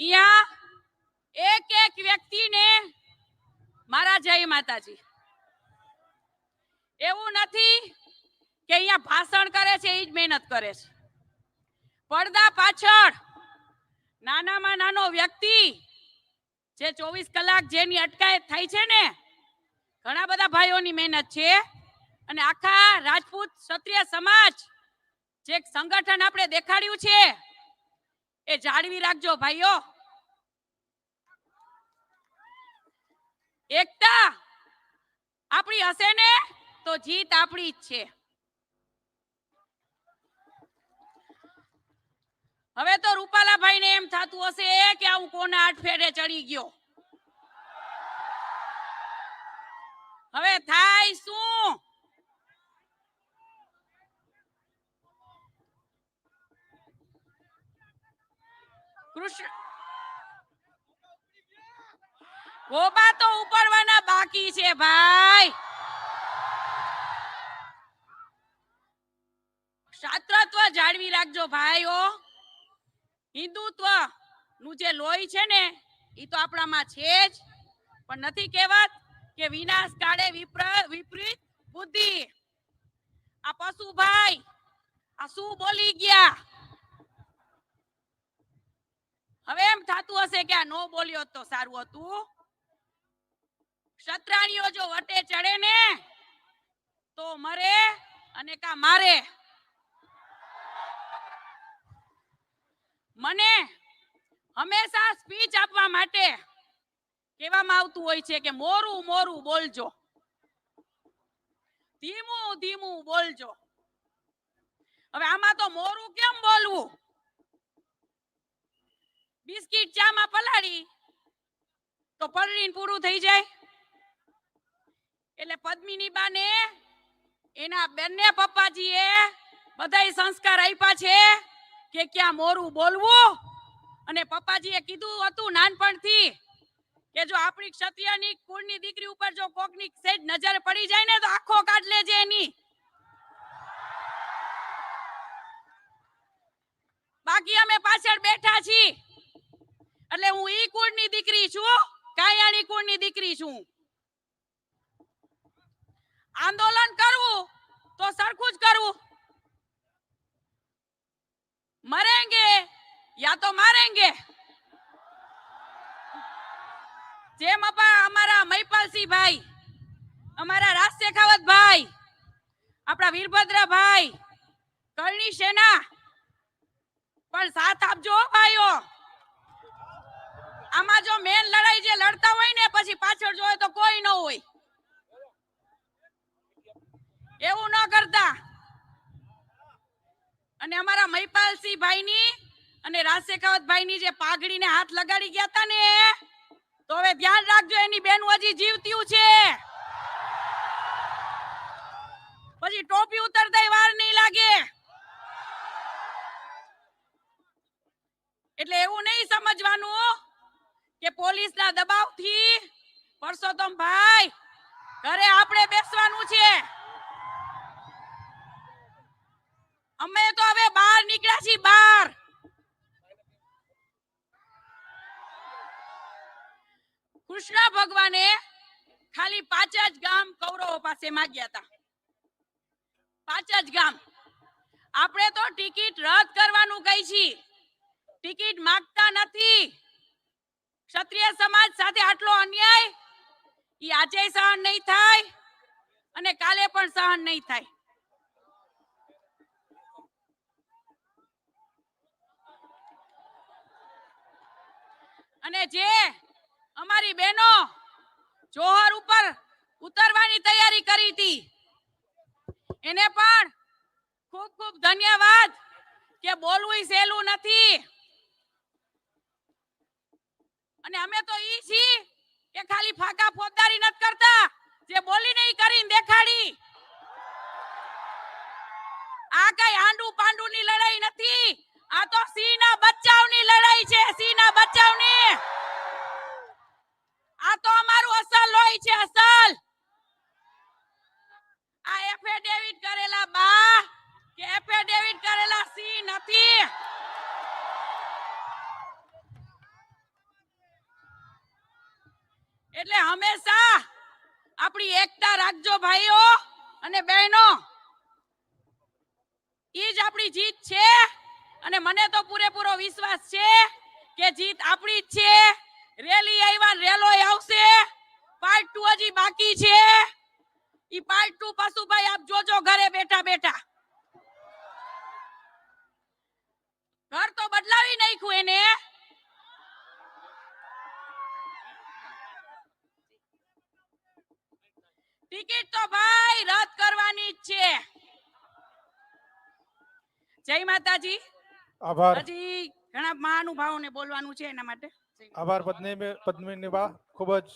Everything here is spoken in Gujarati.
અહીંયા એક એક વ્યક્તિને મારા જય માતાજી. એવું નથી કે અહીંયા ભાષણ કરે છે એ જ મહેનત કરે છે. પડદા પાછળ નાનામાં નાનો વ્યક્તિ જે ચોવીસ કલાક જેની અટકાયત થાય છે ને, ઘણા બધા ભાઈઓની મહેનત છે અને આખા રાજપૂત ક્ષત્રિય સમાજ જે સંગઠન આપણે દેખાડ્યું છે એ જાળવી રાખજો, ભાઈઓ. એકતા આપણી હશે ને, તો જીત આપણી જ છે. હવે તો રૂપાલાભાઈ ને એમ થતું હશે કે આવું કોના આઠ ફેરે ચડી ગયો. હવે થાય શું? કૃષ્ણ. કોબા તો ઉપડવાના બાકી છે ભાઈ. શાસ્ત્રત્વ જાળવી રાખજો ભાઈઓ હિન્દુત્વનું જે લોહી છે ને એ તો આપણામાં છે જ. પણ નથી કહેવત કે વિનાશ કાળે વિપ્ર- વિપરીત બુદ્ધિ. આ પશુ ભાઈ, આ શું બોલી ગયા? હવે એમ થતું હશે કે આ નો બોલ્યો તો સારું હતું. ક્ષત્રાણીઓ જો વટે ચડે ને, તો મરે અને કા મારે? મને હંમેશા સ્પીચ આપવા માટે કહેવામાં આવતું હોય છે કે મોરું મોરું બોલજો. ધીમું ધીમું બોલજો. હવે આમાં તો મોરું કેમ બોલવું? બિસ્કિટ ચામાં પલાળી, તો પલળીને પૂરું થઈ જાય. એટલે પદ્મિની બાને એના બંને પપ્પાજીએ બધાય સંસ્કાર આપ્યા છે કે ક્યાં મોરું બોલવું. અને પપ્પાજીએ કીધું હતું નાનપણથી કે જો આપણી ક્ષત્રિયની કુળની દીકરી ઉપર જો કોકની સેજ નજર પડી જાય ને તો આખો કાઢ લેજે એની. બાકી અમે પાછળ બેઠા છીએ. એટલે હું ઈ કુળની દીકરી છું કાયાણી કુળની દીકરી છું. આંદોલન કરવું તો સરખું જ કરવું. મરેંગે યા તો મારેંગે. જેમ અપા અમારા મહિપાલસિંહ ભાઈ, અમારા રાજ શેખાવત ભાઈ, આપણા વીરભદ્ર ભાઈ કરણી સેના. પણ સાથ આપજો ભાઈઓ. આમાં જો મેન લડાઈ જે લડતા હોય ને, પછી પાછળ જોવે તો કોઈ ન હોય. એવું ન કરતા. અને અમારા મહિપાલસિંહ ભાઈની અને રાજ ભાઈ ની જે પાઘડીને હાથ લગાડી ગયા હતા ને, તો હવે ધ્યાન રાખજો, એની બેન હજી જીવતી છે. પછી ટોપી ઉતરતા વાર નહીં લાગે એટલે એવું નહીં સમજવાનું કે પોલીસના દબાવથી? પરસોત્તમ ભાઈ, ઘરે આપણે બેસવાનું છે. અમે તો હવે બહાર નીકળ્યા છીએ, બહાર. કૃષ્ણ ભગવાને ખાલી પાંચ જ ગામ કૌરવો પાસે માંગ્યા હતા. પાંચ જ ગામ. આપણે તો ટિકિટ રદ કરવાનું કહી છીએ. ટિકિટ માંગતા નથી. ક્ષત્રિય સમાજ સાથે આટલો અન્યાય એ આજે સહન નહીં થાય અને કાલે પણ સહન નહીં થાય. અને જે અમારી બહેનો જોહર ઉપર ઉતરવાની તૈયારી કરી હતી, એને પણ ખૂબ ખૂબ ધન્યવાદ કે બોલવું સહેલું નથી. અને અમે તો ઈ છી કે ખાલી ફાકા ફોજદારી નથી કરતા. જે બોલીને ઈ કરીને દેખાડી. આ કઈ આંડુ પાંડુની લડાઈ નથી. આ તો સિંહના ની લડાઈ છે, સિંહના બચ્ચાઓની. આ તો અમારું અસલ લોહી છે, અસલ. આ એફિડેવિટ કરેલા બા, કે એફિડેવિટ કરેલા સિંહ નથી. એટલે હંમેશા આપણી એકતા રાખજો ભાઈઓ અને બહેનો. એ જ આપણી જીત છે અને મને તો પૂરેપૂરો વિશ્વાસ છે કે જીત આપણી જ છે. રેલી આવ્યા રેલો આવશે. પાર્ટ ટુ હજી બાકી છે. ઈ પાર્ટ ટુ પાસુભાઈ આપ જોજો ઘરે બેઠા બેઠા ઘર તો બદલાવી નાખ્યું એને ટિકિટ તો ભાઈ રદ કરવાની જ છે જય માતાજી. આભાર. હજી ઘણા મહાનુભાવોને બોલવાનું છે એના માટે. આભાર પદ્મિની બા ખૂબ જ